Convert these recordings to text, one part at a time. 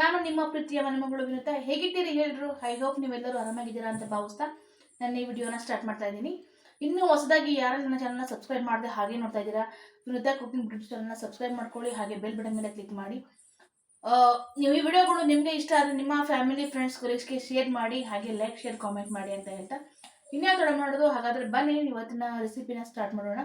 ನಾನು ನಿಮ್ಮ ಪ್ರೀತಿಯ ಮನೆಮಗಳು ವಿನುತ್ತ ಹೇಗಿದ್ದೀರಿ ಹೇಳಿದ್ರು? ಐ ಹೋಪ್ ನೀವೆಲ್ಲರೂ ಆರಾಮಾಗಿದ್ದೀರಾ ಅಂತ ಭಾವಿಸ್ತಾ ನಾನು ಈ ವಿಡಿಯೋನ ಸ್ಟಾರ್ಟ್ ಮಾಡ್ತಾ ಇದ್ದೀನಿ. ಇನ್ನೂ ಹೊಸದಾಗಿ ಯಾರು ನನ್ನ ಚಾನಲ್ನ ಸಬ್ಸ್ಕ್ರೈಬ್ ಮಾಡಿದೆ ಹಾಗೆ ನೋಡ್ತಾ ಇದ್ದೀರಾ ವಿನುತ್ತ ಕುಕಿಂಗ್ ಬ್ರಿಟಿಷ್ ಚಾನಲ್ನ ಸಬ್ಸ್ಕ್ರೈಬ್ ಮಾಡ್ಕೊಳ್ಳಿ, ಹಾಗೆ ಬೆಲ್ ಬಟನ್ ಮೇಲೆ ಕ್ಲಿಕ್ ಮಾಡಿ. ನೀವು ಈ ವಿಡಿಯೋಗಳು ನಿಮಗೆ ಇಷ್ಟ ಆದರೆ ನಿಮ್ಮ ಫ್ಯಾಮಿಲಿ ಫ್ರೆಂಡ್ಸ್ ಕೊಲೀಗ್ಸ್ಗೆ ಶೇರ್ ಮಾಡಿ, ಹಾಗೆ ಲೈಕ್ ಶೇರ್ ಕಾಮೆಂಟ್ ಮಾಡಿ ಅಂತ ಹೇಳ್ತಾ. ಇನ್ನೇ ತಡ ಮಾಡೋದು? ಹಾಗಾದರೆ ಬನ್ನಿ, ಇವತ್ತಿನ ರೆಸಿಪಿನ ಸ್ಟಾರ್ಟ್ ಮಾಡೋಣ.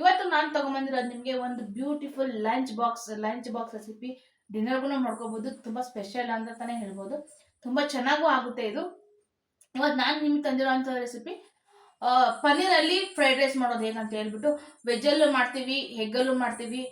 ಇವತ್ತು ನಾನು ತೊಗೊಂಬಂದಿರೋದು ನಿಮಗೆ ಒಂದು beautiful lunch box lunch box recipe ಡಿನ್ನರ್ಗೂ ಮಾಡ್ಕೋಬಹುದು ತುಂಬ ಸ್ಪೆಷಲ್ ಅಂತ ತಾನೇ ಹೇಳ್ಬೋದು. ತುಂಬ ಚೆನ್ನಾಗೂ ಆಗುತ್ತೆ ಇದು. ಇವತ್ತು ನಾನು ನಿಮ್ಗೆ ತಂದಿರೋಂಥ ರೆಸಿಪಿ ಪನ್ನೀರಲ್ಲಿ ಫ್ರೈಡ್ ರೈಸ್ ಮಾಡೋದು ಹೇಗಂತ ಹೇಳ್ಬಿಟ್ಟು ವೆಜ್ಜಲ್ಲೂ ಮಾಡ್ತೀವಿ ಹೆಗ್ಗಲ್ಲು ಮಾಡ್ತೀವಿ,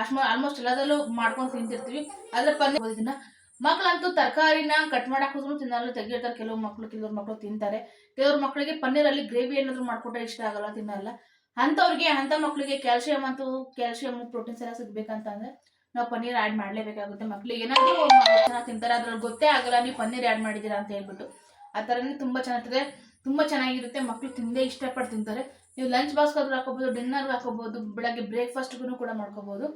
ಅಷ್ಟು ಆಲ್ಮೋಸ್ಟ್ ಎಲ್ಲದಲ್ಲೂ ಮಾಡ್ಕೊಂಡು ತಿಂತಿರ್ತೀವಿ. ಆದರೆ ಪನ್ನೀರ್ ಇದನ್ನ. ಮಕ್ಕಳಂತೂ ತರಕಾರಿನ ಕಟ್ ಮಾಡಕ್ಕೆ ತಿನ್ನಲ್ಲ ತೆಗಿರ್ತಾರೆ ಕೆಲವು ಮಕ್ಕಳು ಕೆಲವ್ರು ಮಕ್ಕಳು ತಿಂತಾರೆ. ಕೆಲವ್ರ ಮಕ್ಕಳಿಗೆ ಪನ್ನೀರಲ್ಲಿ ಗ್ರೇವಿ ಏನಾದರೂ ಮಾಡ್ಕೊಟ್ರೆ ಇಷ್ಟ ಆಗಲ್ಲ, ತಿನ್ನಲ್ಲ. ಅಂಥವ್ರಿಗೆ, ಅಂಥ ಮಕ್ಕಳಿಗೆ ಕ್ಯಾಲ್ಸಿಯಂ ಅಂತೂ ಕ್ಯಾಲ್ಸಿಯಂ ಪ್ರೋಟೀನ್ಸ್ ಎಲ್ಲ ಸಿಗ್ಬೇಕಂತ ಅಂದ್ರೆ ನಾವು ಪನ್ನೀರ್ ಆ್ಯಡ್ ಮಾಡಲೇಬೇಕಾಗುತ್ತೆ. ಮಕ್ಳಿಗೆ ಏನಾದರೂ ಚೆನ್ನಾಗಿ ತಿಂತಾರೆ, ಅದ್ರಲ್ಲಿ ಗೊತ್ತೇ ಆಗಲ್ಲ, ನೀವು ಪನ್ನೀರ್ ಆ್ಯಡ್ ಮಾಡಿದ್ದೀರಾ? ಅಂತ ಹೇಳ್ಬಿಟ್ಟು. ಆ ಥರನೇ ತುಂಬ ಚೆನ್ನಾಗಿರ್ತದೆ ತುಂಬ ಚೆನ್ನಾಗಿರುತ್ತೆ. ಮಕ್ಕಳು ತಿಂದೇ ಇಷ್ಟಪಟ್ಟು ತಿಂತಾರೆ. ನೀವು ಲಂಚ್ ಬಾಕ್ಸ್ಗಾದ್ರೂ ಹಾಕೋಬೋದು ಡಿನ್ನರ್ಗೆ ಹಾಕೋಬೋದು ಬೆಳಗ್ಗೆ ಬ್ರೇಕ್ಫಾಸ್ಟ್ಗೂ ಕೂಡ ಮಾಡ್ಕೋಬೋದು.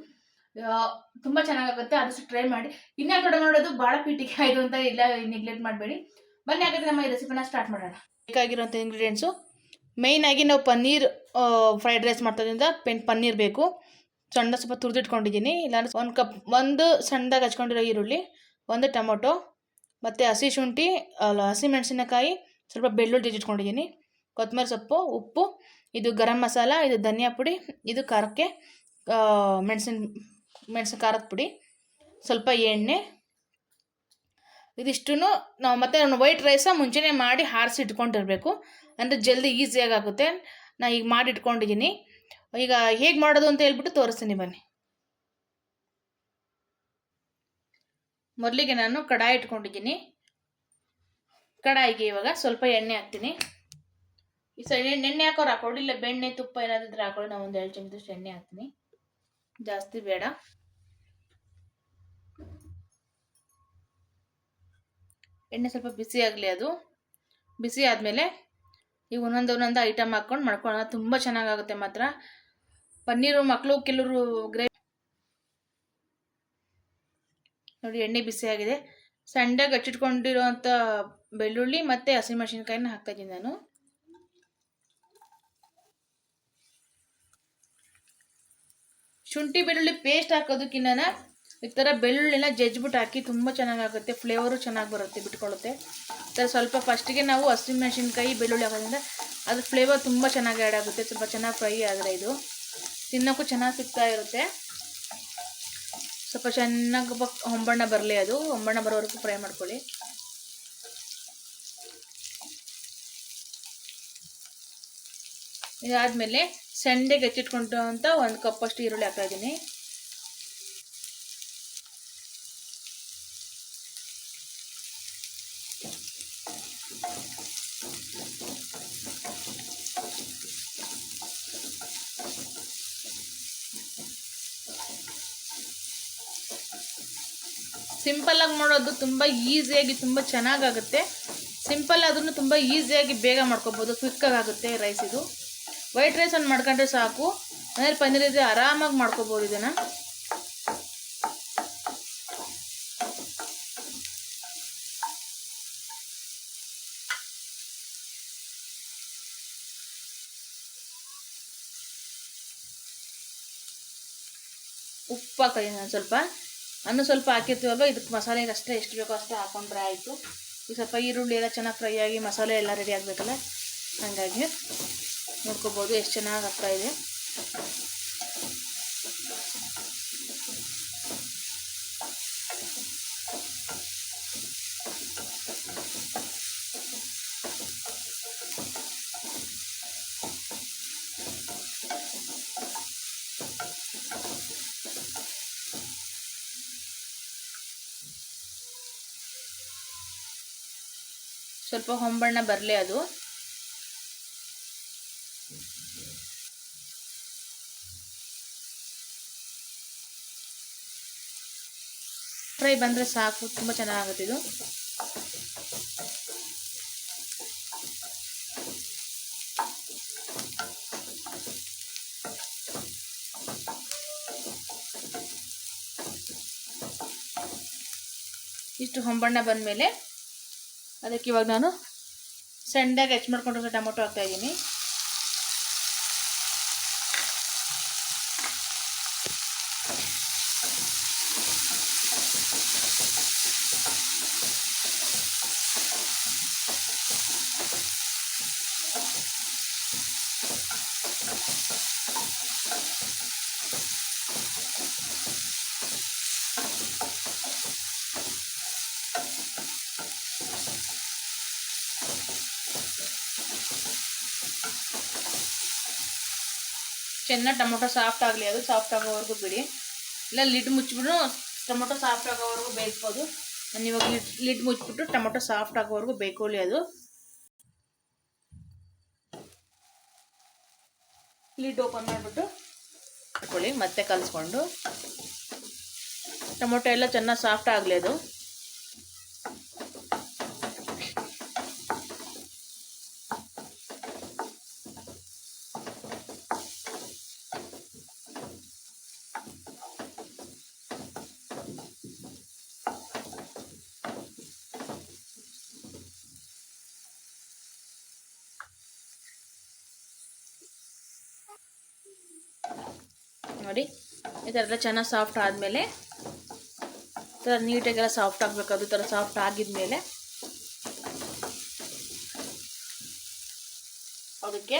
ತುಂಬ ಚೆನ್ನಾಗಾಗುತ್ತೆ. ಆದಷ್ಟು ಟ್ರೈ ಮಾಡಿ. ಇನ್ನೂ ಕಡೆ ನೋಡೋದು? ಭಾಳ ಪೀಟಿಗೆ ಆಯಿತು ಅಂತ ಇಲ್ಲ ನೆಗ್ಲೆಕ್ಟ್ ಮಾಡಬೇಡಿ. ಬನ್ನಿ ಹಾಗಾದ್ರೆ ನಮ್ಮ ಈ ರೆಸಿಪಿನ ಸ್ಟಾರ್ಟ್ ಮಾಡೋಣ. ಬೇಕಾಗಿರೋಂಥ ಇಂಗ್ರೀಡಿಯೆಂಟ್ಸು ಮೇಯ್ನಾಗಿ ನಾವು ಪನ್ನೀರ್ ಫ್ರೈಡ್ ರೈಸ್ ಮಾಡೋದ್ರಿಂದ ಪೆನ್, ಪನ್ನೀರ್ ಬೇಕು. ಸಣ್ಣ ಸ್ವಲ್ಪ ತುರಿದಿಟ್ಕೊಂಡಿದ್ದೀನಿ. ಇಲ್ಲಾಂದ್ರೆ ಒಂದು ಕಪ್, ಒಂದು ಸಣ್ಣದಾಗಿ ಹಚ್ಕೊಂಡಿರೋ ಈರುಳ್ಳಿ, ಒಂದು ಟೊಮೊಟೊ, ಮತ್ತು ಹಸಿ ಶುಂಠಿ ಅಲ್ಲ ಹಸಿ ಮೆಣಸಿನಕಾಯಿ, ಸ್ವಲ್ಪ ಬೆಳ್ಳುಳ್ಳಿ ಇಟ್ಕೊಂಡಿದ್ದೀನಿ ಕೊತ್ತಂಬರಿ ಸೊಪ್ಪು, ಉಪ್ಪು, ಇದು ಗರಂ ಮಸಾಲ, ಇದು ಧನಿಯಾ ಪುಡಿ, ಇದು ಖಾರಕ್ಕೆ ಮೆಣಸಿನ ಮೆಣಸಿನ ಖಾರದ ಪುಡಿ, ಸ್ವಲ್ಪ ಎಣ್ಣೆ. ಇದಿಷ್ಟು ನಾವು ಮತ್ತೆ ವೈಟ್ ರೈಸ ಮುಂಚೆನೇ ಮಾಡಿ ಹಾರಿಸಿ ಇಟ್ಕೊಂಡಿರಬೇಕು. ಅಂದರೆ ಜಲ್ದಿ ಈಸಿಯಾಗಿ ಆಗುತ್ತೆ. ನಾ ಈಗ ಮಾಡಿ ಇಟ್ಕೊಂಡಿದ್ದೀನಿ. ಈಗ ಹೇಗೆ ಮಾಡೋದು ಅಂತ ಹೇಳ್ಬಿಟ್ಟು ತೋರಿಸ್ತೀನಿ ಬನ್ನಿ. ಮೊದಲಿಗೆ ನಾನು ಕಡಾಯಿ ಇಟ್ಕೊಂಡಿದ್ದೀನಿ. ಕಡಾಯಿಗೆ ಇವಾಗ ಸ್ವಲ್ಪ ಎಣ್ಣೆ ಹಾಕ್ತೀನಿ. ಈ ಸೈಡ್ ಎಣ್ಣೆ ಹಾಕೋರು ಹಾಕೊಳ್ಳಿ ಇಲ್ಲ ಬೆಣ್ಣೆ, ತುಪ್ಪ ಏನಾದಿದ್ರೆ ಹಾಕೊಳ್ಳಿ ನಾವು ಒಂದು ಎರಡು ಚಮಚದಷ್ಟು ಎಣ್ಣೆ ಹಾಕ್ತೀನಿ. ಜಾಸ್ತಿ ಬೇಡ. ಎಣ್ಣೆ ಸ್ವಲ್ಪ ಬಿಸಿ ಆಗಲಿ ಅದು. ಬಿಸಿ ಆದಮೇಲೆ ಈಗ ಒಂದೊಂದು ಒಂದೊಂದು ಐಟಮ್ ಹಾಕ್ಕೊಂಡು ಮಾಡ್ಕೊಳ್ಳೋಣ. ತುಂಬ ಚೆನ್ನಾಗಾಗುತ್ತೆ ಮಾತ್ರ. ಪನ್ನೀರು ಮಕ್ಕಳು ಕೆಲವರು ಗ್ರೇವಿ ನೋಡಿ, ಎಣ್ಣೆ ಬಿಸಿ ಆಗಿದೆ. ಸಣ್ಣದಾಗಿ ಹಚ್ಚಿಟ್ಕೊಂಡಿರೋಂಥ ಬೆಳ್ಳುಳ್ಳಿ ಮತ್ತು ಹಸಿಮೆಣಸಿನ್ಕಾಯಿನ ಹಾಕ್ತಾಯಿದ್ದೀನಿ ನಾನು. ಶುಂಠಿ, ಬೆಳ್ಳುಳ್ಳಿ ಪೇಸ್ಟ್ ಹಾಕೋದಕ್ಕಿಂತ ಈ ಥರ ಬೆಳ್ಳುಳ್ಳಿನ ಜಜ್ಬಿಟ್ಟು ಹಾಕಿ ತುಂಬ ಚೆನ್ನಾಗಾಗುತ್ತೆ ಫ್ಲೇವರು ಚೆನ್ನಾಗಿ ಬರುತ್ತೆ ಬಿಟ್ಕೊಳ್ಳುತ್ತೆ ಈ ಥರ ಸ್ವಲ್ಪ ಫಸ್ಟಿಗೆ ನಾವು ಹಸಿಮೆಣಸಿನ್ಕಾಯಿ ಬೆಳ್ಳುಳ್ಳಿ ಹಾಕೋದ್ರಿಂದ ಅದು ಫ್ಲೇವರ್ ತುಂಬ ಚೆನ್ನಾಗಿ ಆ್ಯಡ್ ಆಗುತ್ತೆ, ಸ್ವಲ್ಪ ಚೆನ್ನಾಗಿ ಫ್ರೈ ಆದರೆ ಇದು. ತಿನ್ನೋಕ್ಕೂ ಚೆನ್ನಾಗಿ ಸಿಗ್ತಾ ಇರುತ್ತೆ. ಸ್ವಲ್ಪ ಚೆನ್ನಾಗಿ ಹೊಂಬಣ್ಣ ಬರಲಿ ಅದು, ಹೊಂಬಣ್ಣ ಬರೋವರೆಗೂ ಫ್ರೈ ಮಾಡ್ಕೊಳ್ಳಿ. ಇದಾದಮೇಲೆ ಸಂಡೆಗೆ ಹೆಚ್ಚಿಟ್ಕೊಂಡು ಅಂತ ಒಂದು ಕಪ್ಪಷ್ಟು ಈರುಳ್ಳಿ ಹಾಕ್ತಾ ಸಿಂಪಲ್ಲಾಗಿ ಮಾಡೋದು ತುಂಬ ಈಸಿಯಾಗಿ ತುಂಬ ಚೆನ್ನಾಗಾಗುತ್ತೆ. ಸಿಂಪಲ್ ಅದನ್ನು ತುಂಬ ಈಸಿಯಾಗಿ ಬೇಗ ಮಾಡ್ಕೊಬೋದು ಕ್ವಿಕ್ಕಾಗಿ ಆಗುತ್ತೆ ರೈಸ್ ಇದು. ವೈಟ್ ರೈಸ್ ಒಂದು ಮಾಡ್ಕೊಂಡ್ರೆ ಸಾಕು. ಅಂದರೆ ಪನ್ನೀರ್ ಇದ್ರೆ ಆರಾಮಾಗಿ ಮಾಡ್ಕೋಬೋದು ಇದನ್ನು. ಉಪ್ಪು ಹಾಕಿದ್ದೀನಿ ಸ್ವಲ್ಪ. ಅನ್ನು ಸ್ವಲ್ಪ ಹಾಕಿರ್ತೀವಲ್ವ? ಇದಕ್ಕೆ ಮಸಾಲೆಗೆ ಅಷ್ಟೇ ಎಷ್ಟು ಬೇಕೋ ಅಷ್ಟೇ ಹಾಕೊಂಡ್ರೆ ಆಯಿತು. ಈಗ ಸ್ವಲ್ಪ ಈರುಳ್ಳಿ ಎಲ್ಲ ಚೆನ್ನಾಗಿ ಫ್ರೈ ಆಗಿ ಮಸಾಲೆ ಎಲ್ಲ ರೆಡಿ ಆಗಬೇಕಲ್ಲ? ಹಾಗಾಗಿ ನೋಡ್ಕೋಬೋದು ಎಷ್ಟು ಚೆನ್ನಾಗಿ ಹಾಕ್ತಾ ಇದೆ. ಸ್ವಲ್ಪ ಹೊಂಬಣ್ಣ ಬರಲಿ ಅದು. ಫ್ರೈ ಬಂದರೆ ಸಾಕು ತುಂಬ ಚೆನ್ನಾಗುತ್ತೆ ಇದು. ಇಷ್ಟು ಹೊಂಬಣ್ಣ ಬಂದಮೇಲೆ ಅದಕ್ಕೆ ಇವಾಗ ನಾನು ಸಣ್ಣದಾಗಿ ಹೆಚ್ಚು ಮಾಡ್ಕೊಂಡಿರೋ ಟೊಮೊಟೊ ಹಾಕ್ತಾಯಿದ್ದೀನಿ ಚೆನ್ನಾಗಿ ಟೊಮೊಟೊ ಸಾಫ್ಟ್ ಆಗಲಿ, ಅದು ಸಾಫ್ಟ್ ಆಗೋವರೆಗೂ ಬಿಡಿ. ಇಲ್ಲ ಲಿಡ್ ಮುಚ್ಚಿಬಿಟ್ಟು ಟೊಮೊಟೊ ಸಾಫ್ಟ್ ಆಗೋವರೆಗೂ ಬೇಯಿಸ್ಬೋದು. ನಾನು ಇವಾಗ ಲಿಡ್ ಲಿಡ್ ಮುಚ್ಚಿಬಿಟ್ಟು ಟೊಮೊಟೊ ಸಾಫ್ಟ್ ಆಗೋವರೆಗೂ ಬೇಯ್ಕೊಳ್ಳಿ ಅದು. ಲಿಡ್ ಓಪನ್ ಮಾಡಿಬಿಟ್ಟು ಇಟ್ಕೊಳ್ಳಿ, ಮತ್ತೆ ಕಲಿಸ್ಕೊಂಡು. ಟೊಮೊಟೊ ಎಲ್ಲ ಚೆನ್ನಾಗಿ ಸಾಫ್ಟ್ ಆಗಲಿ ಅದು. ನೋಡಿ. ಈ ಥರ ಎಲ್ಲ ಚೆನ್ನಾಗಿ ಸಾಫ್ಟ್ ಆದಮೇಲೆ ಈ ಥರ ನೀಟಾಗೆಲ್ಲ ಸಾಫ್ಟ್ ಆಗಬೇಕು. ಅದು ಥರ ಸಾಫ್ಟ್ ಆಗಿದ್ಮೇಲೆ ಅದಕ್ಕೆ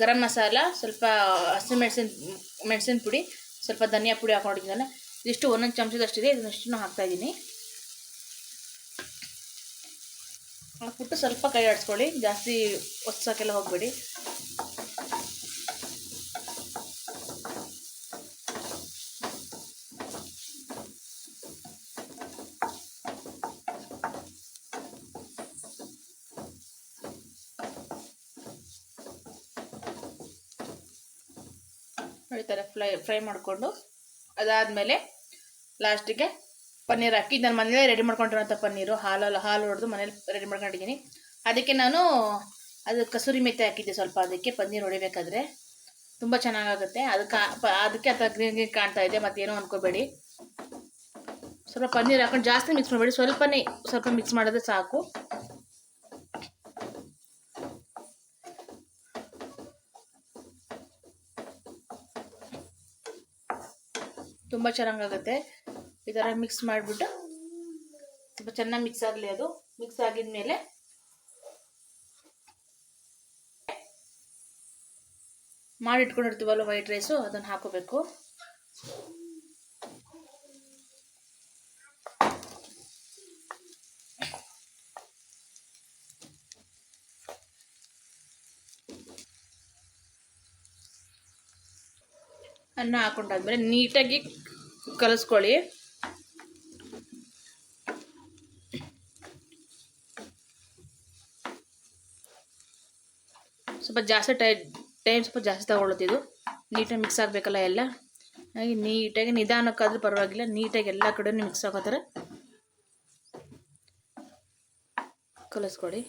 ಗರಂ ಮಸಾಲ, ಸ್ವಲ್ಪ ಹಸಿಮೆಣಸಿನ ಮೆಣಸಿನ ಪುಡಿ, ಸ್ವಲ್ಪ ಧನಿಯಾ ಪುಡಿ ಹಾಕೊಂಡಿದ್ದಾನೆ. ಇದಿಷ್ಟು ಒಂದೊಂದು ಚಮಚದಷ್ಟಿದೆ. ಇದನ್ನಷ್ಟು ಹಾಕ್ತಾ ಇದ್ದೀನಿ. ಹಾಕ್ಬಿಟ್ಟು ಸ್ವಲ್ಪ ಕೈ ಆಡಿಸ್ಕೊಳ್ಳಿ. ಜಾಸ್ತಿ ಒತ್ಸೋಕ್ಕೆಲ್ಲ ಹೋಗಬೇಡಿ. ಈ ಥರ ಫ್ರೈ ಫ್ರೈ ಮಾಡಿಕೊಂಡು ಅದಾದಮೇಲೆ ಲಾಸ್ಟಿಗೆ ಪನ್ನೀರ್ ಹಾಕಿ ನಾನು ಮನೇಲೇ ರೆಡಿ ಮಾಡ್ಕೊಂಡಿರೋಂಥ ಪನ್ನೀರು ಹಾಲು ಹಾಲು ಹೊಡೆದು ಮನೇಲಿ ರೆಡಿ ಮಾಡ್ಕೊಂಡಿದ್ದೀನಿ. ಅದಕ್ಕೆ ನಾನು ಅದು ಕಸೂರಿ ಮೆತ್ತೆ ಹಾಕಿದ್ದೆ ಸ್ವಲ್ಪ ಅದಕ್ಕೆ ಪನ್ನೀರ್ ಹೊಡಿಬೇಕಾದ್ರೆ. ತುಂಬ ಚೆನ್ನಾಗಾಗುತ್ತೆ. ಅದಕ್ಕೆ ಅದಕ್ಕೆ ಅಥವಾ ಗ್ರೀನ್ ಗ್ರೀನ್ ಕಾಣ್ತಾ ಇದೆ, ಮತ್ತೇನೋ ಅನ್ಕೋಬೇಡಿ. ಸ್ವಲ್ಪ ಪನ್ನೀರ್ ಹಾಕೊಂಡು ಜಾಸ್ತಿ ಮಿಕ್ಸ್ ಮಾಡಬೇಡಿ. ಸ್ವಲ್ಪನೇ, ಸ್ವಲ್ಪ ಮಿಕ್ಸ್ ಮಾಡಿದ್ರೆ ಸಾಕು. ತುಂಬ ಚೆನ್ನಾಗಾಗುತ್ತೆ. ಈ ಥರ ಮಿಕ್ಸ್ ಮಾಡಿಬಿಟ್ಟು ಸ್ವಲ್ಪ ಚೆನ್ನಾಗಿ ಮಿಕ್ಸ್ ಆಗಲಿ ಅದು. ಮಿಕ್ಸ್ ಆಗಿದ ಮೇಲೆ ಮಾಡಿ ಇಟ್ಕೊಂಡಿರ್ತೀವಲ್ಲ ವೈಟ್ ರೈಸು ಅದನ್ನು ಹಾಕೋಬೇಕು. ಅನ್ನ ಹಾಕೊಂಡಾದ್ಮೇಲೆ ನೀಟಾಗಿ ಕಲಿಸ್ಕೊಳ್ಳಿ. ಸ್ವಲ್ಪ ಜಾಸ್ತಿ ಟೈ, ಟೈಮ್ ಸ್ವಲ್ಪ ಜಾಸ್ತಿ ಇದು. ನೀಟಾಗಿ ಮಿಕ್ಸ್ ಆಗಬೇಕಲ್ಲ ಎಲ್ಲ. ಹಾಗೆ ನೀಟಾಗಿ ನಿಧಾನಕ್ಕಾದ್ರೂ ಪರವಾಗಿಲ್ಲ, ನೀಟಾಗಿ ಎಲ್ಲ ಕಡೆ ಮಿಕ್ಸ್ ಆಗೋ ಥರ ಕಲಿಸ್ಕೊಡಿ.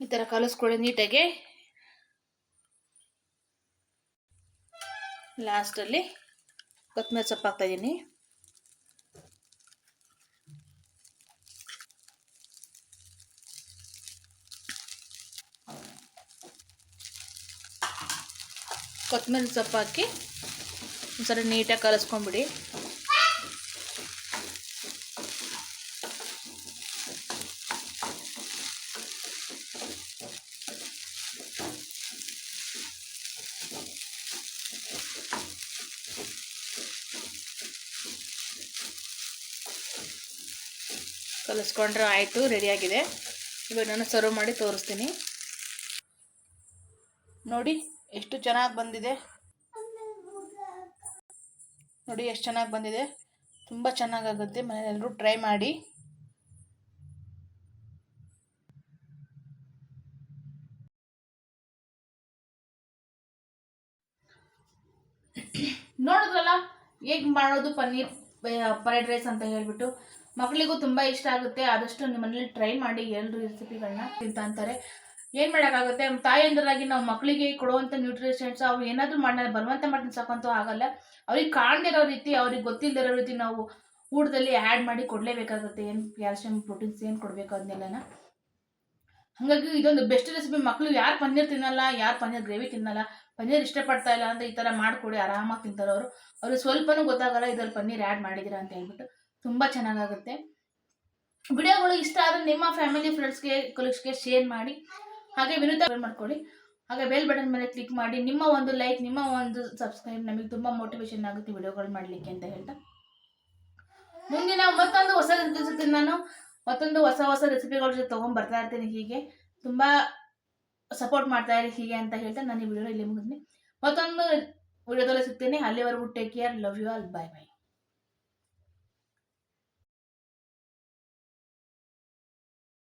ಈ ಥರ ಕಲಿಸ್ಕೊಳ್ಳಿ ನೀಟಾಗಿ. ಲಾಸ್ಟಲ್ಲಿ ಕೊತ್ತಂಬರಿ ಸೊಪ್ಪು ಹಾಕ್ತಾಯಿದ್ದೀನಿ. ಕೊತ್ತಂಬರಿ ಸೊಪ್ಪು ಹಾಕಿ ಒಂದ್ಸಲ ನೀಟಾಗಿ ಕಲಿಸ್ಕೊಂಬಿಡಿ. ಕಲಿಸ್ಕೊಂಡ್ರೆ, ಆಯಿತು, ರೆಡಿಯಾಗಿದೆ. ಇವಾಗ ನಾನು ಸರ್ವ್ ಮಾಡಿ ತೋರಿಸ್ತೀನಿ. ನೋಡಿ, ಎಷ್ಟು ಚೆನ್ನಾಗಿ ಬಂದಿದೆ. ನೋಡಿ, ಎಷ್ಟು ಚೆನ್ನಾಗಿ ಬಂದಿದೆ. ತುಂಬ ಚೆನ್ನಾಗಾಗುತ್ತೆ. ಮನೆಯಲ್ಲರೂ ಟ್ರೈ ಮಾಡಿ. ನೋಡಿದ್ರಲ್ಲ, ಹೇಗೆ ಮಾಡೋದು ಪನ್ನೀರ್ ಫ್ರೈಡ್ ರೈಸ್ ಅಂತ ಹೇಳ್ಬಿಟ್ಟು. ಮಕ್ಕಳಿಗೂ ತುಂಬ ಇಷ್ಟ ಆಗುತ್ತೆ, ಆದಷ್ಟು ನಿಮ್ಮ ಮನೇಲಿ ಟ್ರೈ ಮಾಡಿ ಎಲ್ಲರೂ ರೆಸಿಪಿಗಳನ್ನ ತಿಂತ ಅಂತಾರೆ. ಏನು ಮಾಡೋಕ್ಕಾಗುತ್ತೆ? ತಾಯಂದಿರಾಗಿ ನಾವು ಮಕ್ಕಳಿಗೆ ಕೊಡುವಂಥ ನ್ಯೂಟ್ರಿಷನ್ಸ್ ಅವ್ರು ಏನಾದರೂ ಮಾಡಿ ಬಲವಂತ ಮಾಡಿ ಸಾಕಂತೂ ಆಗಲ್ಲ. ಅವ್ರಿಗೆ ಕಾಣದಿರೋ ರೀತಿ, ಅವ್ರಿಗೆ ಗೊತ್ತಿಲ್ಲದಿರೋ ರೀತಿ ನಾವು ಊಟದಲ್ಲಿ ಆ್ಯಡ್ ಮಾಡಿ ಕೊಡಲೇಬೇಕಾಗುತ್ತೆ. ಏನು ಕ್ಯಾಲ್ಸಿಯಂ ಪ್ರೋಟೀನ್ಸ್ ಏನು ಕೊಡಬೇಕು ಅದನ್ನೆಲ್ಲನ? ಹಾಗಾಗಿ ಇದೊಂದು ಬೆಸ್ಟ್ ರೆಸಿಪಿ ಮಕ್ಕಳು ಯಾರು ಪನ್ನೀರ್ ತಿನ್ನಲ್ಲ, ಯಾರು ಪನ್ನೀರ್ ಗ್ರೇವಿ ತಿನ್ನಲ್ಲ, ಪನ್ನೀರ್ ಇಷ್ಟಪಡ್ತಾ ಇಲ್ಲ ಅಂತ ಈ ಥರ ಮಾಡಿಕೊಡಿ, ಆರಾಮಾಗಿ ತಿಂತಾರೆ ಅವರು ಅವ್ರಿಗೆ ಸ್ವಲ್ಪನೂ ಗೊತ್ತಾಗಲ್ಲ ಇದರಲ್ಲಿ ಪನ್ನೀರ್ ಆ್ಯಡ್ ಮಾಡಿದ್ದೀರಾ ಅಂತ ಹೇಳ್ಬಿಟ್ಟು. ತುಂಬ ಚೆನ್ನಾಗಾಗುತ್ತೆ. ವಿಡಿಯೋಗಳು ಇಷ್ಟ ಆದರೆ ನಿಮ್ಮ ಫ್ಯಾಮಿಲಿ ಫ್ರೆಂಡ್ಸ್ಗೆ ಕೊಲೀಗ್ಸ್ಗೆ ಶೇರ್ ಮಾಡಿ. ಹಾಗೆ ವಿನೂತ ಮಾಡ್ಕೊಳ್ಳಿ. ಹಾಗೆ ಬೆಲ್ ಬಟನ್ ಮೇಲೆ ಕ್ಲಿಕ್ ಮಾಡಿ. ನಿಮ್ಮ ಒಂದು ಲೈಕ್ ನಿಮ್ಮ ಒಂದು ಸಬ್ಸ್ಕ್ರೈಬ್ ನಮಗೆ ತುಂಬ ಮೋಟಿವೇಶನ್ ಆಗುತ್ತೆ ವಿಡಿಯೋಗಳು ಮಾಡಲಿಕ್ಕೆ ಅಂತ ಹೇಳ್ತಾ. ಮುಂದಿನ ಮತ್ತೊಂದು ಹೊಸ ಜೊತೆ ನಾನು, ಮತ್ತೊಂದು ಹೊಸ ಹೊಸ ರೆಸಿಪಿಗಳ ಜೊತೆ ತೊಗೊಂಡ್ಬರ್ತಾ ಇರ್ತೀನಿ ಹೀಗೆ. ತುಂಬ ಸಪೋರ್ಟ್ ಮಾಡ್ತಾ ಇರಿ ಹೀಗೆ ಅಂತ ಹೇಳ್ತಾ ನಾನು ಈ ವಿಡಿಯೋ ಇಲ್ಲಿ ಮುಗಿದ್ನಿ ಮತ್ತೊಂದು ವಿಡಿಯೋದಲ್ಲಿ ಸಿಗ್ತೀನಿ. ಅಲ್ಲಿವರೆಗೂ take care love you all bye bye